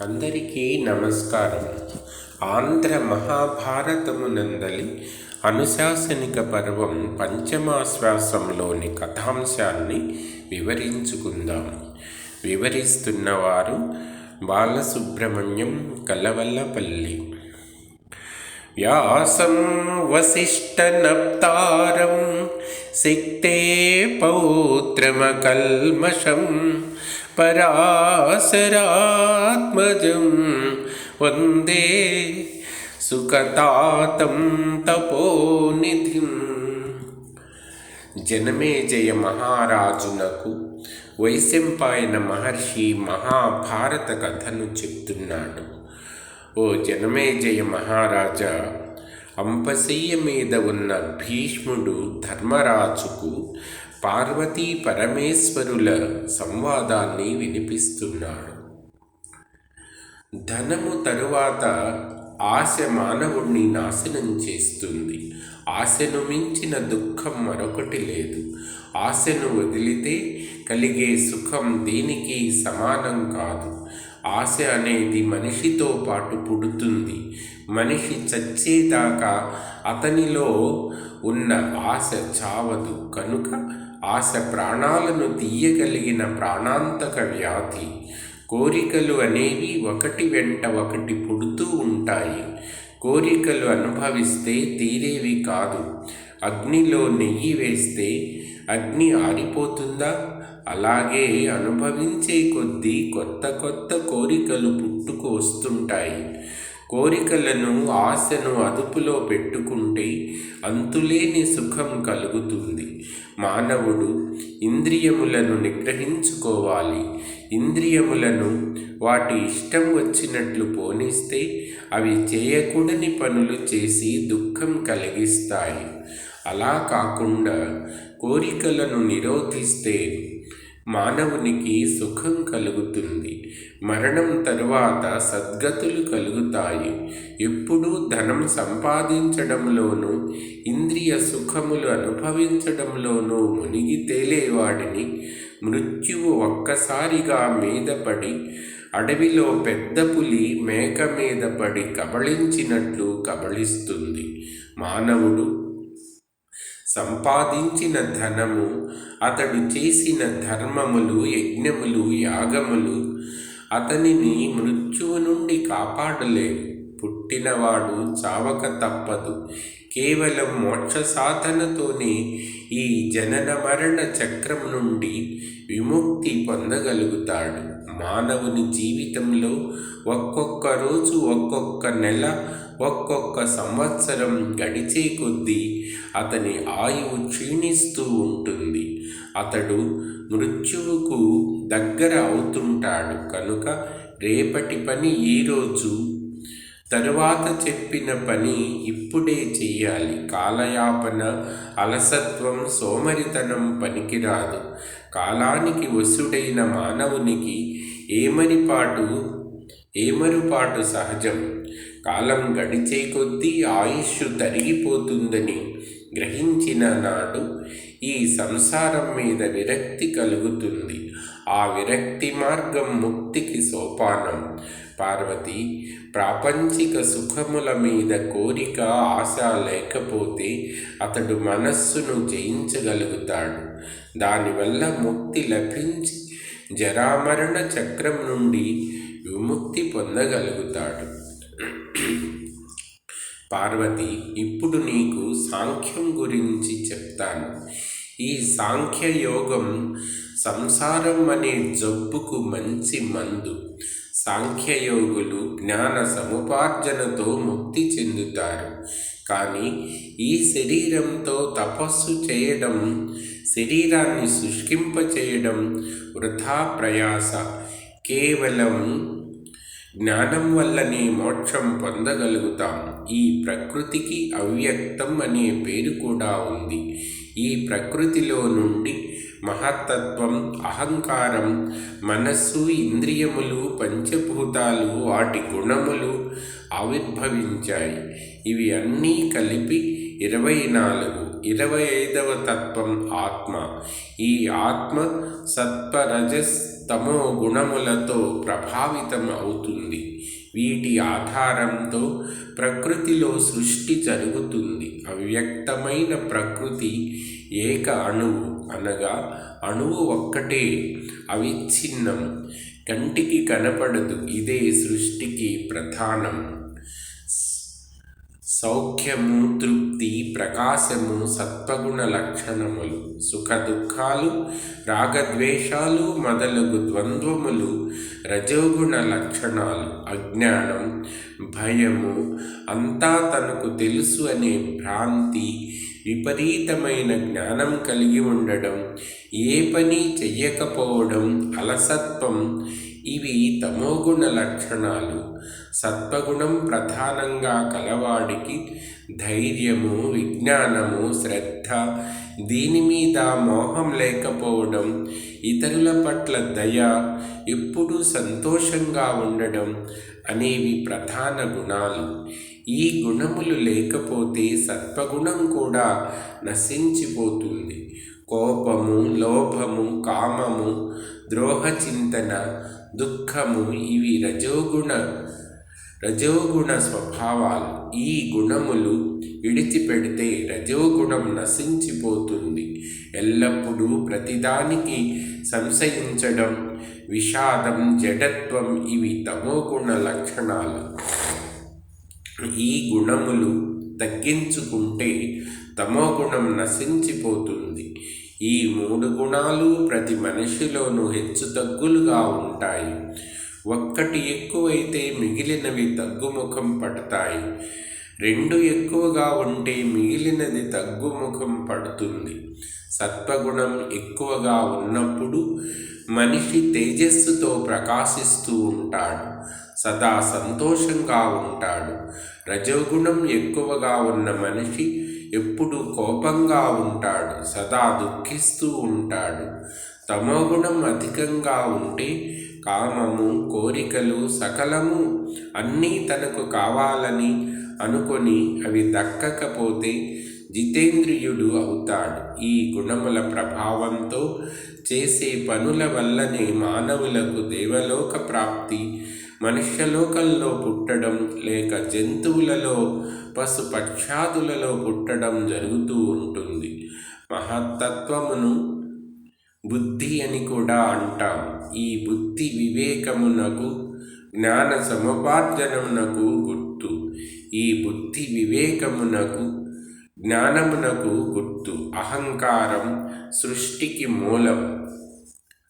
అందరికీ నమస్కారం. ఆంధ్ర మహాభారతమునందలి అనుశాసనిక పర్వం పంచమాశ్వాసంలోని కథాంశాన్ని వివరించుకుందాం. వివరిస్తున్నవారు బాలసుబ్రహ్మణ్యం కలవల్లపల్లి. వ్యాసం వసిష్ఠనప్తారం శక్తే పౌత్రమకల్మషం. పరాశరాత్మజం వందే సుఖతాతం తపోనిధిం. జనమేజయ మహారాజునకు వైశంపాయన మహర్షి మహాభారత కథను చెప్తున్నాడు. ఓ జనమేజయ మహారాజా అంపశయ్య మీద ఉన్న భీష్ముడు ధర్మరాజుకు పార్వతీ పరమేశ్వరుల సంవాదాన్ని వినిపిస్తున్నాడు. ధనము తరువాత ఆశ మానవుణ్ణి నాశనం చేస్తుంది. ఆశను మించిన దుఃఖం మరొకటి లేదు. ఆశను వదిలితే కలిగే సుఖం దేనికి సమానం కాదు. ఆశ అనేది మనిషితో పాటు పుడుతుంది. మనిషి చచ్చేదాకా అతనిలో ఉన్న ఆశ చావదు. కనుక ఆశ ప్రాణాలను తీయగలిగిన ప్రాణాంతక వ్యాధి. కోరికలు అనేవి ఒకటి వెంట ఒకటి పుడుతూ ఉంటాయి. కోరికలు అనుభవిస్తే తీరేవి కాదు. అగ్నిలో నెయ్యి వేస్తే అగ్ని ఆరిపోతుందా? అలాగే అనుభవించే కొద్దీ కొత్త కొత్త కోరికలు పుట్టుకు వస్తుంటాయి. కోరికలను ఆశను అదుపులో పెట్టుకుంటే అంతులేని సుఖం కలుగుతుంది. మానవుడు ఇంద్రియములను నిగ్రహించుకోవాలి. ఇంద్రియములను వాటి ఇష్టం వచ్చినట్లు పోనిస్తే అవి చేయకూడని పనులు చేసి దుఃఖం కలిగిస్తాయి. అలా కాకుండా కోరికలను నిరోధిస్తే మానవునికి సుఖం కలుగుతుంది. మరణం తరువాత సద్గతులు కలుగుతాయి. ఎప్పుడూ ధనం సంపాదించడంలోనూ ఇంద్రియ సుఖములు అనుభవించడంలోనూ మునిగి తేలేవాడిని. మృత్యువు ఒక్కసారిగా మీదపడి అడవిలో పెద్ద పులి మేక మీద పడి కబళించినట్లు కబళిస్తుంది. మానవుడు సంపాదించిన ధనము అతడు చేసిన ధర్మములు యజ్ఞములు యాగములు అతనిని మృత్యువు నుండి కాపాడలేవు పుట్టినవాడు చావక తప్పదు. కేవలం మోక్ష సాధనతోనే ఈ జనన మరణ చక్రం నుండి విముక్తి పొందగలుగుతాడు. మానవుని జీవితంలో ఒక్కొక్క రోజు ఒక్కొక్క నెల ఒక్కొక్క సంవత్సరం గడిచే కొద్దీ అతని ఆయువు క్షీణిస్తూ ఉంటుంది. అతడు మృత్యువుకు దగ్గర అవుతుంటాడు. కనుక రేపటి పని ఈరోజు తరువాత చెప్పిన పని ఇప్పుడే చెయ్యాలి. కాలయాపన అలసత్వం సోమరితనం పనికిరాదు. కాలానికి వసుడైన మానవునికి ఏమరిపాటు ఏమరుపాటు సహజం. కాలం గడిచే కొద్దీ ఆయుష్ తరిగిపోతుందని గ్రహించిన నాడు ఈ సంసారం మీద విరక్తి కలుగుతుంది. ఆ విరక్తి మార్గం ముక్తికి సోపానం. పార్వతి ప్రాపంచిక సుఖముల మీద కోరిక ఆశ లేకపోతే అతడు మనస్సును జయించగలుగుతాడు. దానివల్ల ముక్తి లభించి జరామరణ చక్రం నుండి విముక్తి పొందగలుగుతాడు. పార్వతి ఇప్పుడు నీకు సాంఖ్యం గురించి చెప్తాను. ఈ సాంఖ్య యోగం సంసారం అనే జబ్బుకు మంచి మందు. సాంఖ్యయోగులు జ్ఞాన సముపార్జనతో ముక్తి చెందుతారు. కానీ ఈ శరీరంతో తపస్సు చేయడం శరీరాన్ని శుష్కింపచేయడం వృధా ప్రయాస. కేవలం జ్ఞానం వల్లనే మోక్షం పొందగలుగుతాం. ఈ ప్రకృతికి అవ్యక్తం అనే పేరు కూడా ఉంది. ఈ ప్రకృతిలో నుండి మహత్తత్వం అహంకారం మనస్సు ఇంద్రియములు పంచభూతాలు వాటి గుణములు ఆవిర్భవించాయి. ఇవి అన్నీ కలిపి ఇరవై నాలుగు ఇరవై ఐదవ తత్వం ఆత్మ. ఈ ఆత్మ సత్వరజస్ తమో గుణములతో ప్రభావితం అవుతుంది. వీటి ఆధారంతో ప్రకృతిలో సృష్టి జరుగుతుంది. అవ్యక్తమైన ప్రకృతి ఏక అణువు అనగా అణువు ఒక్కటే. అవిచ్ఛిన్నం కంటికి కనపడదు. ఇదే సృష్టికి ప్రధానం. సౌఖ్యము తృప్తి ప్రకాశము సత్వగుణ లక్షణములు సుఖ దుఃఖాలు రాగద్వేషాలు మొదలగు ద్వంద్వములు రజోగుణ లక్షణాలు అజ్ఞానం భయము అంతా తనకు తెలుసు అనే భ్రాంతి విపరీతమైన జ్ఞానం కలిగి ఉండడం ఏ పని చెయ్యకపోవడం అలసత్వం ఇవి తమోగుణ లక్షణాలు. సత్వగుణం ప్రధానంగా కలవాడికి ధైర్యము విజ్ఞానము శ్రద్ధ. దీని మీద మోహం లేకపోవడం ఇతరుల పట్ల దయ ఎప్పుడూ సంతోషంగా ఉండడం అనేవి ప్రధాన గుణాలు. ఈ గుణములు లేకపోతే సత్వగుణం కూడా నశించిపోతుంది. కోపము లోభము కామము ద్రోహచింతన దుఃఖము ఇవి రజోగుణ రజోగుణ స్వభావాలు ఈ గుణములు విడిచిపెడితే రజోగుణం నశించిపోతుంది ఎల్లప్పుడూ ప్రతిదానికి సంశయించడం విషాదం జడత్వం ఇవి తమోగుణ లక్షణాలు ఈ గుణములు తగ్గించుకుంటే తమోగుణం నశించిపోతుంది ఈ మూడు గుణాలు ప్రతి మనిషిలోనూ హెచ్చు తగ్గులుగా ఉంటాయి. ఒక్కటి ఎక్కువైతే మిగిలినవి తగ్గుముఖం పడతాయి. రెండు ఎక్కువగా ఉంటే మిగిలినది తగ్గుముఖం పడుతుంది. సత్వగుణం ఎక్కువగా ఉన్నప్పుడు మనిషి తేజస్సుతో ప్రకాశిస్తూ ఉంటాడు. సదా సంతోషంగా ఉంటాడు. రజోగుణం ఎక్కువగా ఉన్న మనిషి ఎప్పుడు కోపంగా ఉంటాడు సదా దుఃఖిస్తూ ఉంటాడు. తమోగుణం అధికంగా ఉంటే కామము కోరికలు సకలము అన్నీ తనకు కావాలని అనుకొని అవి దక్కకపోతే జితేంద్రియుడు అవుతాడు. ఈ గుణముల ప్రభావంతో చేసే పనుల వల్లనే మానవులకు దేవలోక ప్రాప్తి మనుష్యలోకంలో పుట్టడం లేక జంతువులలో పశు పక్షాదులలో పుట్టడం జరుగుతూ ఉంటుంది. మహత్తత్వమును బుద్ధి అని కూడా అంటాం. ఈ బుద్ధి వివేకమునకు జ్ఞాన సముపార్జనమునకు గుర్తు. ఈ బుద్ధి వివేకమునకు జ్ఞానమునకు గుర్తు. అహంకారం సృష్టికి మూలం.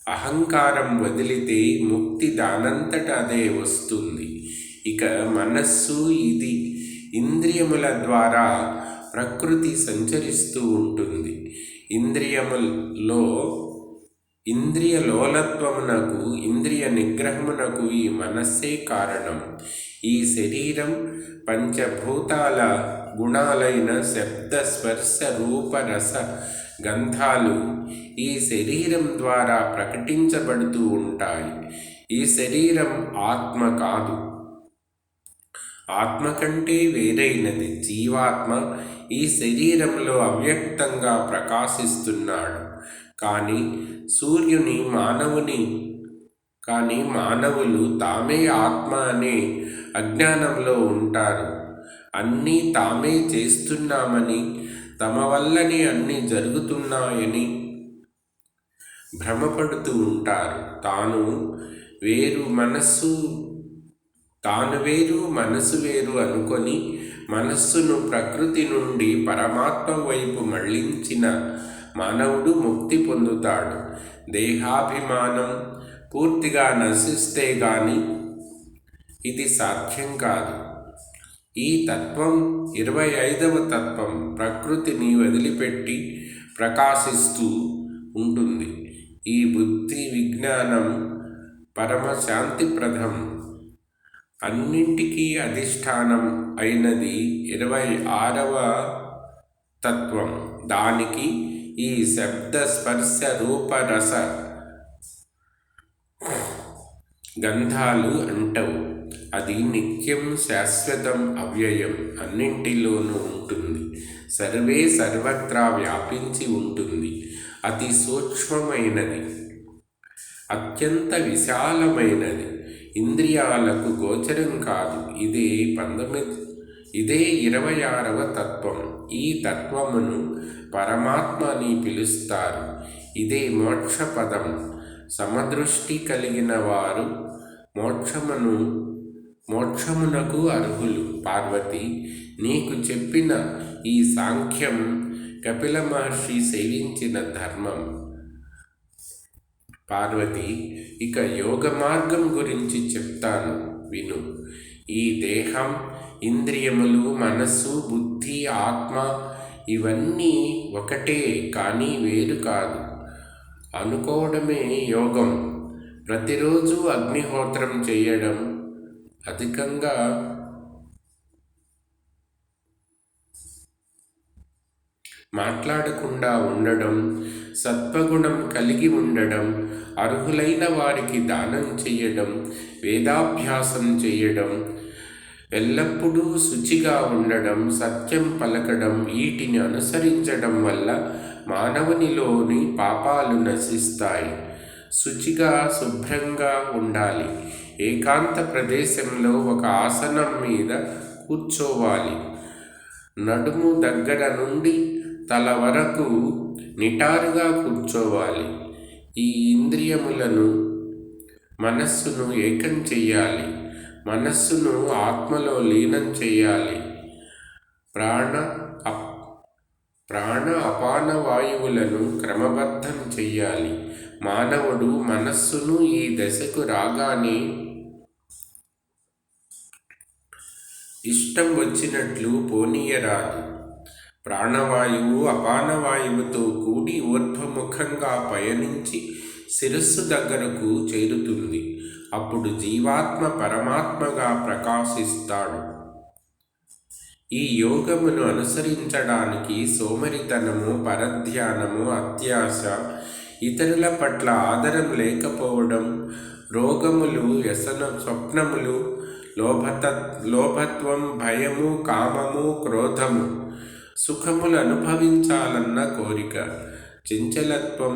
అహంకారం వదిలితే ముక్తి దానంతట అదే వస్తుంది. ఇక మనస్సు ఇది. ఇంద్రియముల ద్వారా ప్రకృతి సంచరిస్తూ ఉంటుంది. ఇంద్రియములో ఇంద్రియ లోలత్వమునకు ఇంద్రియ నిగ్రహమునకు ఈ మనస్సే కారణం. ఈ శరీరం పంచభూతాల గుణాలైన శబ్ద స్పర్శ రూప రస గంధాలు ఈ శరీరం ద్వారా ప్రకటించబడుతూ ఉంటాయి. ఈ శరీరం ఆత్మ కాదు. ఆత్మ కంటే వేరైనది. జీవాత్మ ఈ శరీరంలో అవ్యక్తంగా ప్రకాశిస్తున్నాడు. కానీ సూర్యుని మానవుని కానీ మానవులు తామే ఆత్మ అనే అజ్ఞానంలో ఉంటారు. అన్నీ తామే చేస్తున్నామని తమ వల్లనే అన్నీ జరుగుతున్నాయని భ్రమపడుతూ ఉంటారు. తాను వేరు మనస్సు తాను వేరు మనసు వేరు అనుకొని మనస్సును ప్రకృతి నుండి పరమాత్మ వైపు మళ్ళించిన మానవుడు ముక్తి పొందుతాడు. దేహాభిమానం పూర్తిగా నశిస్తే గాని ఇది సాధ్యం కాదు. ఈ తత్వం ఇరవై ఐదవ తత్వం ప్రకృతిని వదిలిపెట్టి ప్రకాశిస్తూ ఉంటుంది. ఈ బుద్ధి విజ్ఞానం పరమశాంతిప్రదం అన్నింటికీ అధిష్టానం అయినది ఇరవై ఆరవ తత్వం. దానికి ఈ శబ్ద స్పర్శ రూపరస గంధాలు అంటవు. అది నిత్యం శాశ్వతం అవ్యయం అన్నింటిలోనూ ఉంటుంది. సర్వే సర్వత్రా వ్యాపించి ఉంటుంది. అతి సూక్ష్మమైనది. అత్యంత విశాలమైనది. ఇంద్రియాలకు గోచరం కాదు. ఇదే పంతొమ్మిది ఇదే ఇరవై ఆరవ తత్వం. ఈ తత్వమును పరమాత్మ అని పిలుస్తారు. ఇదే మోక్షపదం. సమదృష్టి కలిగిన వారు మోక్షమును మోక్షమునకు అర్హులు. పార్వతి నీకు చెప్పిన ఈ సాంఖ్యం కపిల మహర్షి సేవించిన ధర్మం. పార్వతి ఇక యోగ మార్గం గురించి చెప్తాను విను. ఈ దేహం ఇంద్రియములు మనస్సు బుద్ధి ఆత్మ ఇవన్నీ ఒకటే కానీ వేరు కాదు. అనుకోవడమే యోగం. ప్రతిరోజు అగ్నిహోత్రం చేయడం అధికంగా మాట్లాడకుండా ఉండడం సత్వగుణం కలిగి ఉండడం అర్హులైన వారికి దానం చేయడం వేదాభ్యాసం చేయడం ఎల్లప్పుడూ శుచిగా ఉండడం సత్యం పలకడం వీటిని అనుసరించడం వల్ల మానవునిలోని పాపాలు నశిస్తాయి. శుచిగా శుభ్రంగా ఉండాలి. ఏకాంత ప్రదేశంలో ఒక ఆసనం మీద కూర్చోవాలి. నడుము దగ్గర నుండి తల వరకు నిటారుగా కూర్చోవాలి. ఈ ఇంద్రియములను మనస్సును ఏకం చెయ్యాలి. మనస్సును ఆత్మలో లీనం చేయాలి ప్రాణ ప్రాణ అపాన వాయువులను క్రమబద్ధం చెయ్యాలి. మానవుడు మనస్సును ఈ దశకు రాగానే ఇష్టం వచ్చినట్లు పోనీయరాదు. ప్రాణవాయువు అపానవాయువుతో కూడి ఊర్ధ్వముఖంగా పయనించి శిరస్సు దగ్గరకు చేరుతుంది. అప్పుడు జీవాత్మ పరమాత్మగా ప్రకాశిస్తాడు. ఈ యోగమును అనుసరించడానికి సోమరితనము పరధ్యానము అత్యాశ ఇతరుల పట్ల ఆదరం లేకపోవడం రోగములు వ్యసన స్వప్నములు లోభత లోభత్వం భయము కామము క్రోధము సుఖములు అనుభవించాలన్న కోరిక. చంచలత్వం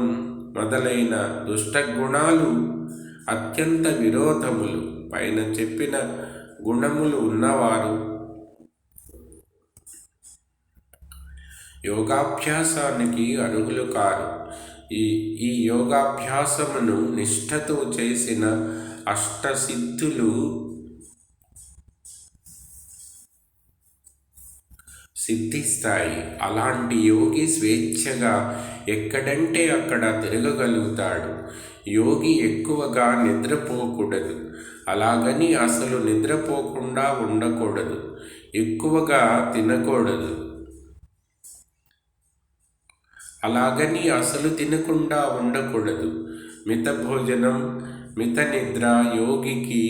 మొదలైన దుష్టగుణాలు అత్యంత విరోధములు. పైన చెప్పిన గుణములు ఉన్నవారు యోగాభ్యాసానికి అర్హులు కారు. ఈ ఈ యోగాభ్యాసమును నిష్ఠతో చేసిన అష్టసిద్ధులు సిద్ధిస్తాయి. అలాంటి యోగి స్వేచ్ఛగా ఎక్కడంటే అక్కడ తిరగగలుగుతాడు. యోగి ఎక్కువగా నిద్రపోకూడదు. అలాగని అసలు నిద్రపోకుండా ఉండకూడదు. ఎక్కువగా తినకూడదు. అలాగని అసలు తినకుండా ఉండకూడదు. మిత భోజనం మిత నిద్ర యోగికి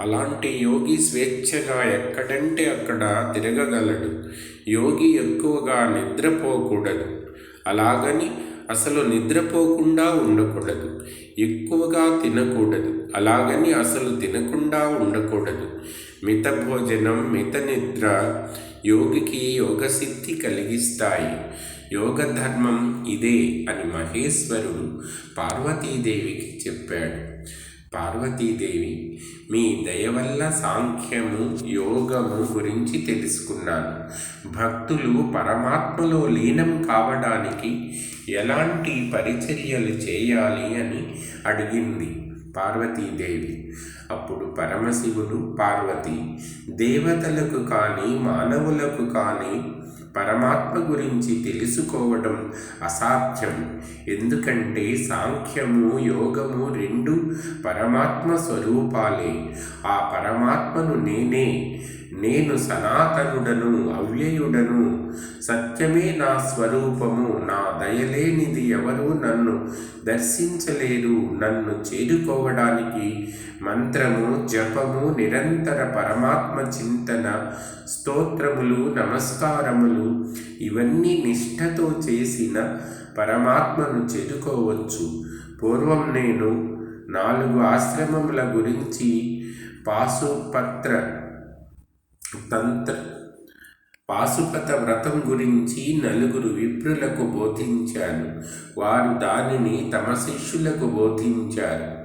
అలాంటి యోగి స్వేచ్ఛగా ఎక్కడంటే అక్కడ తిరగగలడు. యోగి ఎక్కువగా నిద్రపోకూడదు. అలాగని అసలు నిద్రపోకుండా ఉండకూడదు. ఎక్కువగా తినకూడదు. అలాగని అసలు తినకుండా ఉండకూడదు. మిత భోజనం మిత నిద్ర యోగికి యోగసిద్ధి కలిగిస్తాయి. యోగ ధర్మం ఇదే అని మహేశ్వరుడు పార్వతీదేవికి చెప్పాడు. పార్వతీదేవి మీ దయ వల్ల సాంఖ్యము యోగము గురించి తెలుసుకున్నాను. భక్తులు పరమాత్మలో లీనం కావడానికి ఎలాంటి పరిచర్యలు చేయాలి అని అడిగింది పార్వతీదేవి. అప్పుడు పరమశివుడు పార్వతి దేవతలకు కానీ మానవులకు కానీ పరమాత్మ గురించి తెలుసుకోవడం అసాధ్యం. ఎందుకంటే సాంఖ్యము యోగము రెండు పరమాత్మ స్వరూపాలే. ఆ పరమాత్మను నేనే. నేను సనాతనుడను అవ్యయుడను సత్యమే నా స్వరూపము నా దయలేనిది ఎవరు నన్ను దర్శించలేరు నన్ను చేరుకోవడానికి మంత్రము జపము నిరంతర పరమాత్మ చింతన స్తోత్రములు నమస్కారములు ఇవన్నీ నిష్ఠతో చేసిన పరమాత్మను చేరుకోవచ్చు. పూర్వం నేను నాలుగు ఆశ్రమముల గురించి పాశుపత్ర తంత్ర పాశుపత వ్రతం గురించి నలుగురు విప్రులకు బోధించాను. వారు దానిని తమ శిష్యులకు బోధించారు.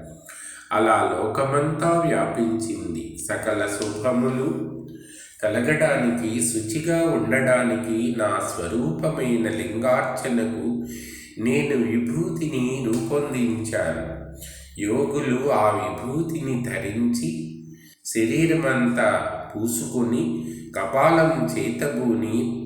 అలా లోకమంతా వ్యాపించింది. సకల శుభములు కలగడానికి శుచిగా ఉండడానికి నా స్వరూపమైన లింగార్చనకు నేను విభూతిని రూపొందించాను. యోగులు ఆ విభూతిని ధరించి శరీరమంతా పూసుకొని కపాలం చేతబూని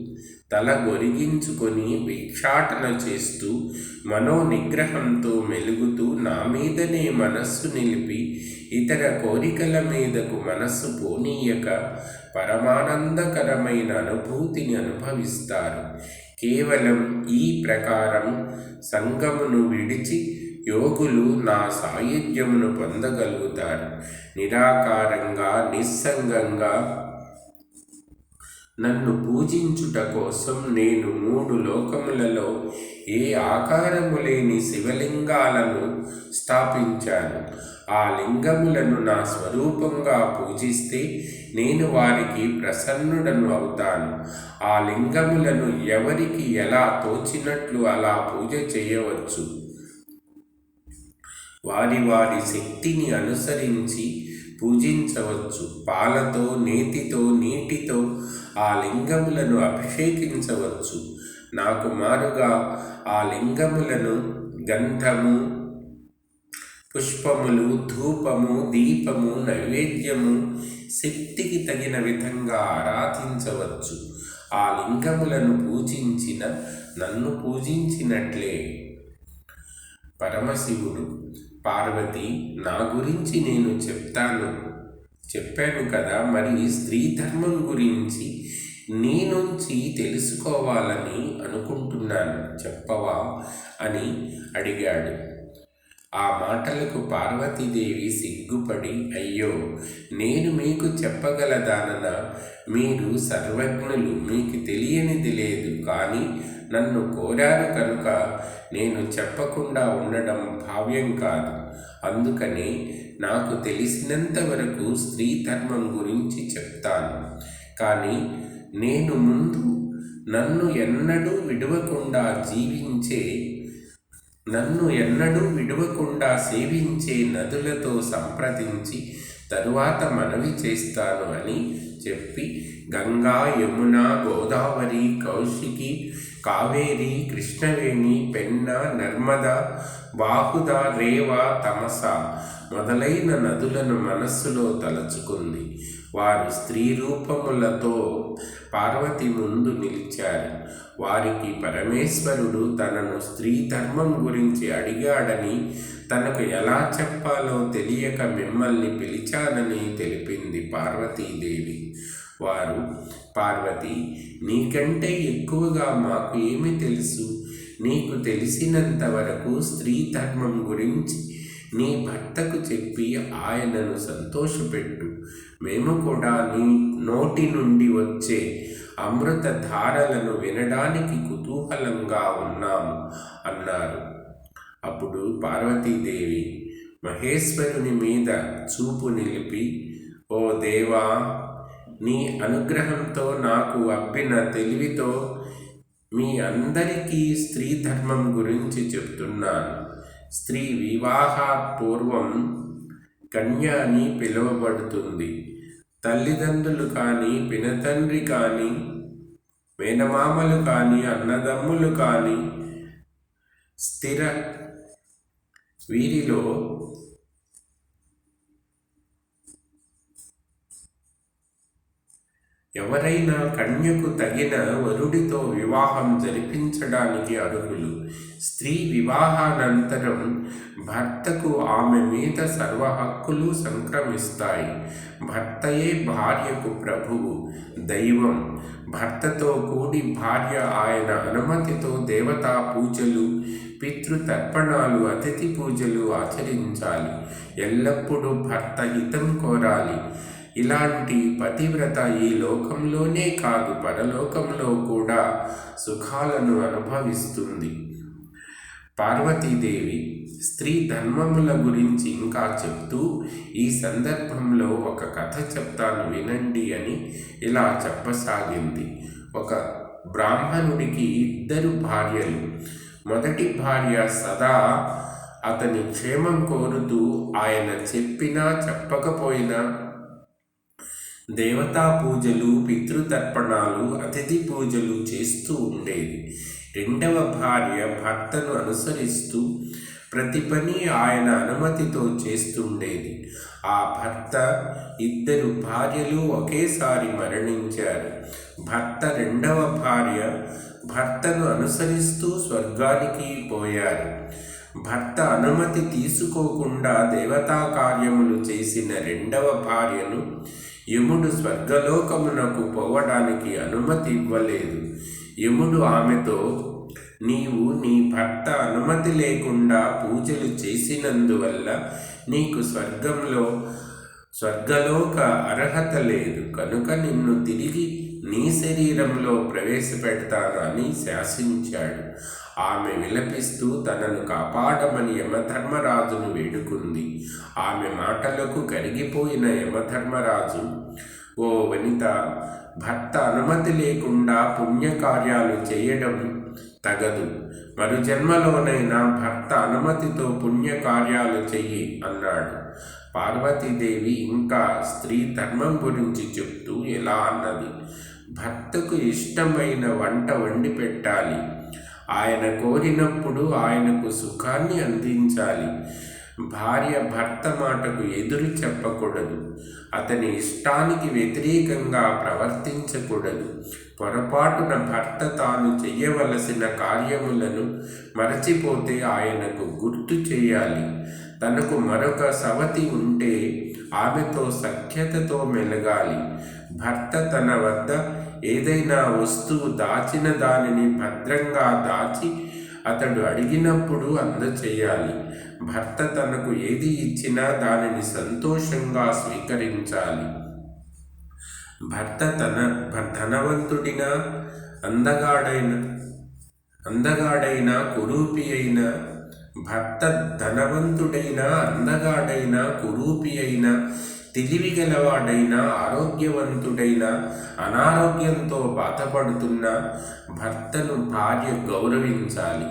తల గొరిగించుకొని భిక్షాటన చేస్తూ మనో నిగ్రహంతో మెలుగుతూ నా మీదనే మనస్సు నిలిపి ఇతర కోరికల మీదకు మనస్సు పోనీయక పరమానందకరమైన అనుభూతిని అనుభవిస్తారు. కేవలం ఈ ప్రకారం సంగమును విడిచి యోగులు నా సాయుధ్యమును పొందగలుగుతారు. నిరాకారంగా నిస్సంగంగా నన్ను పూజించుట కోసం నేను మూడు లోకములలో ఏ ఆకారము లేని శివలింగాలను స్థాపించాను. ఆ లింగములను నా స్వరూపంగా పూజిస్తే నేను వారికి ప్రసన్నుడను అవుతాను. ఆ లింగములను ఎవరికి ఎలా తోచినట్లు అలా పూజ చేయవచ్చు? వారి వారి శక్తిని అనుసరించి పూజించవచ్చు. పాలతో నేతితో నీటితో ఆ లింగములను అభిషేకించవచ్చు. నాకు మారుగా ఆ లింగములను గంధము పుష్పములు ధూపము దీపము నైవేద్యము శక్తికి తగిన విధంగా ఆరాధించవచ్చు. ఆ లింగములను పూజించిన నన్ను పూజించినట్లే పరమశివుడు పార్వతి నా గురించి నేను చెప్తాను. చెప్పాను కదా మరి స్త్రీ ధర్మం గురించి నీ నుంచి తెలుసుకోవాలని అనుకుంటున్నాను. చెప్పవా? అని అడిగాడు. ఆ మాటలకు పార్వతీదేవి సిగ్గుపడి అయ్యో నేను మీకు చెప్పగలదానన? మీరు సర్వజ్ఞులు మీకు తెలియనిది లేదు. కానీ నన్ను కోరారు కనుక నేను చెప్పకుండా ఉండడం భావ్యం కాదు. అందుకని నాకు తెలిసినంత వరకు స్త్రీ ధర్మం గురించి చెప్తాను. కానీ నేను ముందు నన్ను ఎన్నడూ విడవకుండా జీవించే నన్ను ఎన్నడూ విడవకుండా సేవించే నదులతో సంప్రదించి తరువాత మనవి చేస్తాను అని చెప్పి గంగా యమున గోదావరి కౌశికి కావేరి కృష్ణవేణి పెన్న నర్మద బాహుద రేవ తమస మొదలైన నదులను మనస్సులో తలచుకుంది. వారు స్త్రీ రూపములతో పార్వతి ముందు నిలిచారు. వారికి పరమేశ్వరుడు తనను స్త్రీ ధర్మం గురించి అడిగాడని తనకు ఎలా చెప్పాలో తెలియక మిమ్మల్ని పిలిచానని తెలిపింది పార్వతీదేవి. వారు పార్వతి నీకంటే ఎక్కువగా మాకు ఏమి తెలుసు? నీకు తెలిసినంత వరకు స్త్రీ ధర్మం గురించి నీ భర్తకు చెప్పి ఆయనను సంతోషపెట్టు. మేము కూడా నీ నోటి నుండి వచ్చే అమృత ధారలను వినడానికి కుతూహలంగా ఉన్నాము అన్నారు. అప్పుడు పార్వతీదేవి మహేశ్వరుని మీద చూపు నిలిపి ఓ దేవా నీ అనుగ్రహంతో నాకు అప్పిన తెలివితో మీ అందరికీ స్త్రీ ధర్మం గురించి చెప్తున్నాను. స్త్రీ వివాహాపూర్వం కన్య అని పిలువబడుతుంది. తల్లిదండ్రులు కానీ పినతండ్రి కానీ మేనమామలు కానీ అన్నదమ్ములు కానీ స్థిర వీరిలో ఎవరైనా కన్యకు తగిన వరుడితో వివాహం జరిపించడానికి అర్హులు? స్త్రీ వివాహానంతరం భర్తకు ఆమె మీద సర్వ హక్కులు సంక్రమిస్తాయి. భర్తయే భార్యకు ప్రభువు. దైవం. భర్తతో కూడి భార్య ఆయన అనుమతితో దేవతా పూజలు పితృతర్పణాలు అతిథి పూజలు ఆచరించాలి. ఎల్లప్పుడూ భర్త హితం కోరాలి. ఇలాంటి పతివ్రత ఈ లోకంలోనే కాదు పరలోకంలో కూడా సుఖాలను అనుభవిస్తుంది. పార్వతీదేవి స్త్రీ ధర్మముల గురించి ఇంకా చెప్తూ ఈ సందర్భంలో ఒక కథ చెప్తాను వినండి అని ఇలా చెప్పసాగింది. ఒక బ్రాహ్మణుడికి ఇద్దరు భార్యలు. మొదటి భార్య సదా అతని క్షేమం కోరుతూ ఆయన చెప్పినా చెప్పకపోయినా దేవతా పూజలు పితృతర్పణాలు అతిథి పూజలు చేస్తూ ఉండేది. రెండవ భార్య భర్తను అనుసరిస్తూ ప్రతి పని ఆయన అనుమతితో చేస్తుండేది. ఆ భర్త ఇద్దరు భార్యలు ఒకేసారి మరణించారు. భర్త రెండవ భార్య భర్తను అనుసరిస్తూ స్వర్గానికి పోయారు. భర్త అనుమతి తీసుకోకుండా దేవతా కార్యములు చేసిన రెండవ భార్యను యముడు స్వర్గలోకమునకు పోవడానికి అనుమతి ఇవ్వలేదు. యముడు ఆమెతో నీవు నీ భర్త అనుమతి లేకుండా పూజలు చేసినందువల్ల నీకు స్వర్గంలో స్వర్గలోక అర్హత లేదు. కనుక నిన్ను తిరిగి నీ శరీరంలో ప్రవేశపెడతానని శాసించాడు. ఆమె విలపిస్తూ తనను కాపాడమని యమధర్మరాజును వేడుకుంది. ఆమె మాటలకు కరిగిపోయిన యమధర్మరాజు ఓ వనిత భర్త అనుమతి లేకుండా పుణ్యకార్యాలు చేయడం తగదు. మరు జన్మలోనైనా భర్త అనుమతితో పుణ్యకార్యాలు చెయ్యి అన్నాడు. పార్వతీదేవి ఇంకా స్త్రీ ధర్మం గురించి చెప్తూ ఎలా అన్నది? భర్తకు ఇష్టమైన వంట వండి పెట్టాలి. ఆయన కోరినప్పుడు ఆయనకు సుఖాన్ని అందించాలి. భార్య భర్త మాటకు ఎదురు చెప్పకూడదు. అతని ఇష్టానికి వ్యతిరేకంగా ప్రవర్తించకూడదు. పొరపాటున భర్త తాను చేయవలసిన కార్యములను మరచిపోతే ఆయనకు గుర్తు చేయాలి. తనకు మరొక సవతి ఉంటే ఆమెతో సఖ్యతతో మెలగాలి. భర్త తన వద్ద ఏదైనా వస్తువు దాచిన దానిని భద్రంగా దాచి అతడు అడిగినప్పుడు అందచేయాలి. భర్త తనకు ఏది ఇచ్చినా దానిని సంతోషంగా స్వీకరించాలి. భర్త తన ధనవంతుడినా అందగాడైన అందగాడైన కురూపి అయిన భర్త ధనవంతుడైనా అందగాడైనా కురూపి అయినా తెలివి గలవాడైనా ఆరోగ్యవంతుడైనా అనారోగ్యంతో బాధపడుతున్న భర్తను భార్య గౌరవించాలి.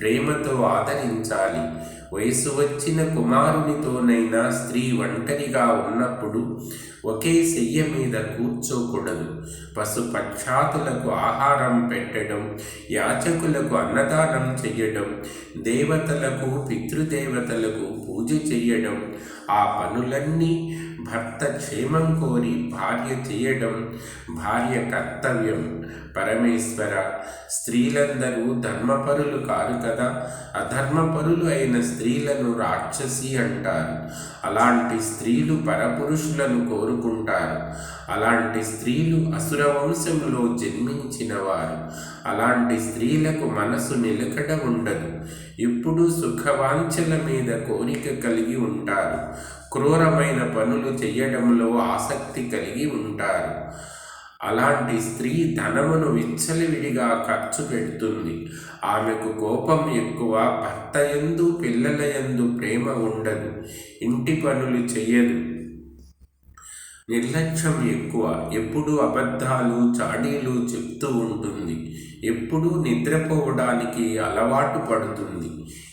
ప్రేమతో ఆదరించాలి. వయసు వచ్చిన కుమారునితోనైనా స్త్రీ ఒంటరిగా ఉన్నప్పుడు ఒకే శయ్య మీద కూర్చోకూడదు. పశుపక్షాతులకు ఆహారం పెట్టడం యాచకులకు అన్నదానం చెయ్యడం దేవతలకు పితృదేవతలకు పూజ చెయ్యడం ఆ పనులన్నీ భర్త క్షేమం కోరి భార్య చేయడం భార్య కర్తవ్యం. పరమేశ్వర స్త్రీలందరూ ధర్మపరులు కారు కదా? అధర్మపరులు అయిన స్త్రీలను రాక్షసి అంటారు. అలాంటి స్త్రీలు పరపురుషులను కోరుకుంటారు. అలాంటి స్త్రీలు అసుర వంశంలో జన్మించినవారు. అలాంటి స్త్రీలకు మనసు నిలకడ ఉండదు. ఎప్పుడూ సుఖవాంఛల మీద కోరిక కలిగి ఉంటారు. క్రూరమైన పనులు చేయడంలో ఆసక్తి కలిగి ఉంటారు. అలాంటి స్త్రీ ధనమును విచ్చలివిడిగా ఖర్చు పెడుతుంది. ఆమెకు కోపం ఎక్కువ భర్త ఎందు పిల్లల ఎందు ప్రేమ ఉండదు. ఇంటి పనులు చెయ్యదు. నిర్లక్ష్యం ఎక్కువ. ఎప్పుడు అబద్ధాలు చాడీలు చెప్తూ ఉంటుంది. ఎప్పుడూ నిద్రపోవడానికి అలవాటు పడుతుంది.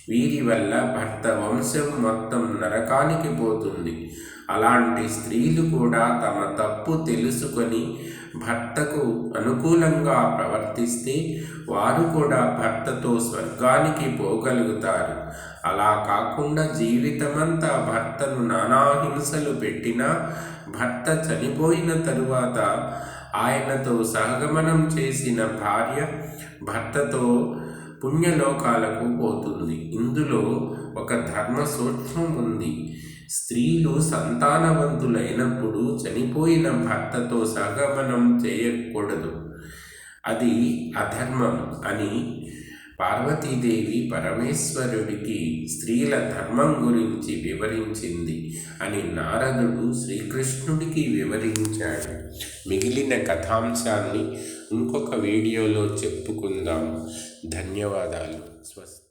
వీరి వల్ల భర్త వంశం మొత్తం నరకానికి పోతుంది. అలాంటి స్త్రీలు కూడా తమ తప్పు తెలుసుకొని భర్తకు అనుకూలంగా ప్రవర్తిస్తే వారు కూడా భర్తతో స్వర్గానికి పోగలుగుతారు. అలా కాకుండా జీవితమంతా భర్తను నానా హింసలు పెట్టినా భర్త చనిపోయిన తరువాత ఆయనతో సహగమనం చేసిన భార్య భర్తతో పుణ్యలోకాలకు పోతుంది. ఇందులో ఒక ధర్మ సూక్ష్మం ఉంది. స్త్రీలు సంతానవంతులైనప్పుడు చనిపోయిన భర్తతో సహగమనం చేయకూడదు. అది అధర్మం అని పార్వతీదేవి పరమేశ్వరుడికి స్త్రీల ధర్మం గురించి వివరించింది అని నారదుడు శ్రీకృష్ణుడికి వివరించాడు. మిగిలిన కథాంశాన్ని ఇంకొక వీడియోలో చెప్పుకుందాం. ధన్యవాదాలు. స్వస్తి.